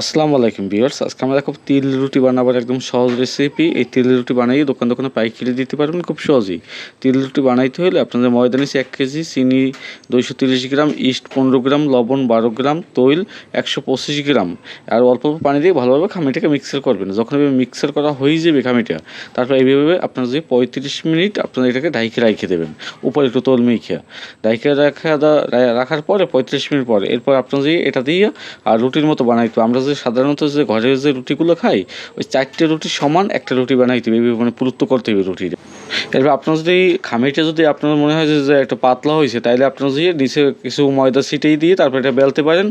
আসসালামু আলাইকুম ভিউয়ার্স। আজকে আমরা দেখো তিল রুটি বানাবার একদম সহজ রেসিপি এই তিল রুটি বানাইয়ে দোকান দোকানে পাইকারি দিতে পারবেন খুব সহজেই। তিল রুটি বানাইতে হলে আপনাদের ময়দা নিচ্ছে এক কেজি চিনি দুইশো গ্রাম, ইস্ট পনেরো গ্রাম, লবণ বারো গ্রাম, তৈল একশো পঁচিশ গ্রাম। আর অল্প অল্প পানি দিয়ে ভালোভাবে খামিটাকে মিক্সার করবেন। যখন এভাবে মিক্সার করা হয়ে যাবে খামিটা, তারপর এইভাবে আপনার যে পঁয়ত্রিশ মিনিট আপনারা এটাকে ডাইকে রাখে দেবেন। উপরে একটু তোল মেখে। ডাইকে রাখা রাখার পরে পঁয়ত্রিশ মিনিট পরে। এরপর আপনার যে এটা দিয়ে আর রুটির মতো বানাইতে। আমরা যে সাধারণত যে ঘরের যে রুটিগুলো খাই, ওই চারটে রুটি সমান, একটা রুটি বানাইতে হবে। মানে পুরুত্ব করতে হবে রুটির। এরপর আপনার যদি খামিটা যদি আপনার মনে হয় যে একটা পাতলা হয়েছে, তাইলে আপনার যে নিচে কিছু ময়দা ছিটেই দিয়ে তারপর এটা বেলতে পারেন।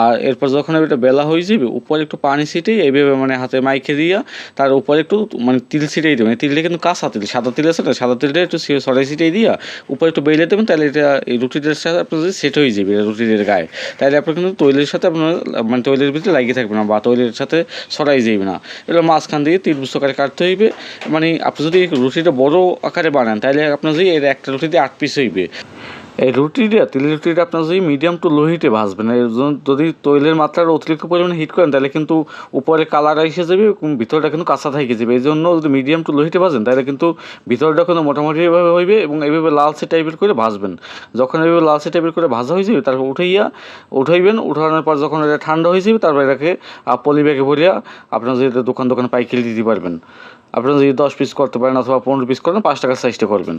আর এরপর যখন এটা বেলা হয়ে যাবে, উপরে একটু পানি ছিটেই এইভাবে মানে হাতে মাইকে দিয়া তার উপরে একটু মানে তিল ছিটেই দেবেন। তিলটা কিন্তু কাঁচা তিল, সাদা তিল আছে না, সাদা তিলটা একটু সরাই ছিটেই দিয়া উপরে একটু বেলে দেবেন তাহলে এটা এই রুটিটার সাথে আপনার যদি সেট হয়ে যাবে, এটা রুটির গায়ে। তাহলে আপনার কিন্তু তৈলের সাথে আপনার মানে তৈলের ভিতরে লাগিয়ে থাকবে না বা তৈলের সাথে সরাই যাবে না। এটা মাঝখান দিয়ে তিল বুঝতে কাটতে হইবে। মানে আপনি যদি রুটিটা বড় আকারে বানান তাহলে আপনার যদি একটা রুটিতে আট পিস হইবে। এই রুটিটা তেলের রুটিটা আপনার যদি মিডিয়াম টু লো হিটে ভাজবেন যদি তৈলের মাত্রাটা অতিরিক্ত পরিমাণে হিট করেন, তাহলে কিন্তু উপরে কালার এসে যাবে ভিতরটা কিন্তু কাঁচা থেকে যাবে। এই জন্য যদি মিডিয়াম টু লো হিটে ভাজেন, তাহলে কিন্তু ভিতরটা কিন্তু মোটামুটি এভাবে হইবে, এবং এইভাবে লালচে টাইপের করে ভাজবেন। যখন এইভাবে লালচে টাইপের করে ভাজা হয়ে যাবে, তারপর উঠাইয়া উঠাইবেন, উঠানোর পর যখন এটা ঠান্ডা হয়ে যাবে, তারপর এটাকে পলি ব্যাগে ভরিয়া আপনার যদি দোকান দোকানে পাইকারি দিতে পারবেন। আপনারা যদি দশ পিস করতে পারেন, অথবা পনেরো পিস করেন পাঁচ টাকার সাইজটা করবেন।